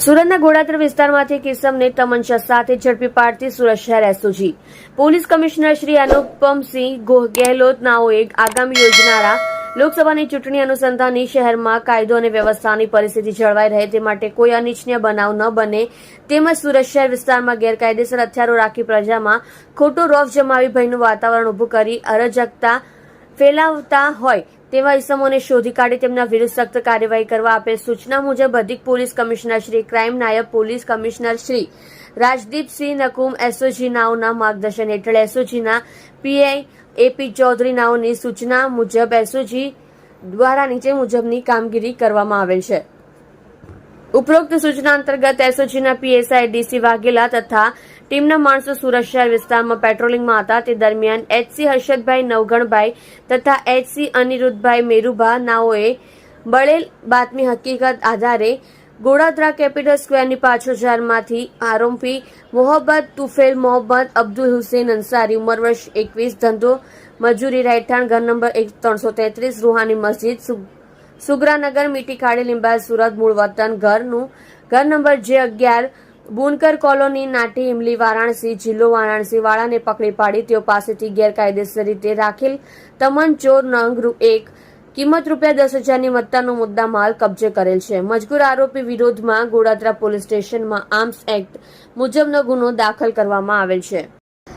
સુરતના ગોળાત્ર વિસ્તારમાંથી કિસમને તમંચા સાથે ઝડપી પાડતી સુરત શહેર SOG. Police commissioner Shri Anupamsinh ગોહ- Gehlot નાઓએ આગામી યોજનારા લોકસભાની ચૂંટણી અનુસંધાનની શહેરમાં કાયદો અને વ્યવસ્થાની પરિસ્થિતિ જળવાઈ રહે તે માટે કોઈ અનિચ્છનીય બનાવ ન બને તેમજ સુરત શહેર વિસ્તારમાં ગેરકાયદેસર હથિયારો રાખી પ્રજામાં ખોટો રોફ જમાવી ભયનું વાતાવરણ ઊભું કરી અરજકતા ફેલાવતા હોય તેવા ઇસમોને શોધી કાઢી તેમના વિરુદ્ધ સખ્ત કાર્યવાહી કરવા આપેલ સૂચના મુજબ અધિક પોલીસ કમિશનર શ્રી, ક્રાઇમ નાયબ police commissioner Shri Rajdeepsinh Nakum SOG નાઓના માર્ગદર્શન હેઠળ એસઓજીના પીઆઈ એપી ચૌધરી નાઓની સૂચના મુજબ એસઓજી દ્વારા નીચે મુજબની કામગીરી કરવામાં આવેલ છે. ઉપરોક્ત સૂચના અંતર્ગત એસઓજીના પીએસઆઈ ડીસી વાઘેલા તથા ટીમના માણસો સુરત શહેર વિસ્તારમાં પેટ્રોલિંગમાં હતા. તે દરમિયાન એચસી હર્ષદભાઈ નવગણભાઈ તથા એચસી અનિરુદ્ધભાઈ મેરુભા નાઓએ બળેલ બાતમી હકીકત આધારે ગોડાદરા કેપિટલ સ્ક્વેરની પાછળ જારમાંથી આરોપી મોહબ્બત તુફેલ મોહબ્બત અબ્દુલ હુસેન અંસારી ઉંમર વર્ષ એકવીસ, ધંધો મજૂરી રહેઠાણ ઘર નંબર એક ત્રણસો તેત્રીસ, રૂહાની મસ્જિદ સુગ્રાનગર મીટીખાડી ખાડી લીંબાદ સુરત મૂળ વતન ઘરનું, ઘર નંબર જે અગિયાર, બુનકર કોલોની, નાટી ઇમલી વારાણસી, જિલ્લો વારાણસી વાળાને પકડી પાડી. તેઓ પાસેથી ગેરકાયદેસર રીતે રાખેલ તમન ચોર નંગ એક, કિંમત રૂપિયા દસ હજારની મત્તાનો મુદ્દા માલ કબજે કરેલ છે. મજગૂર આરોપી વિરોધમાં ગોડાત્રા પોલીસ સ્ટેશનમાં આર્મ્સ એક્ટ મુજબનો ગુનો દાખલ કરવામાં આવેલ છે.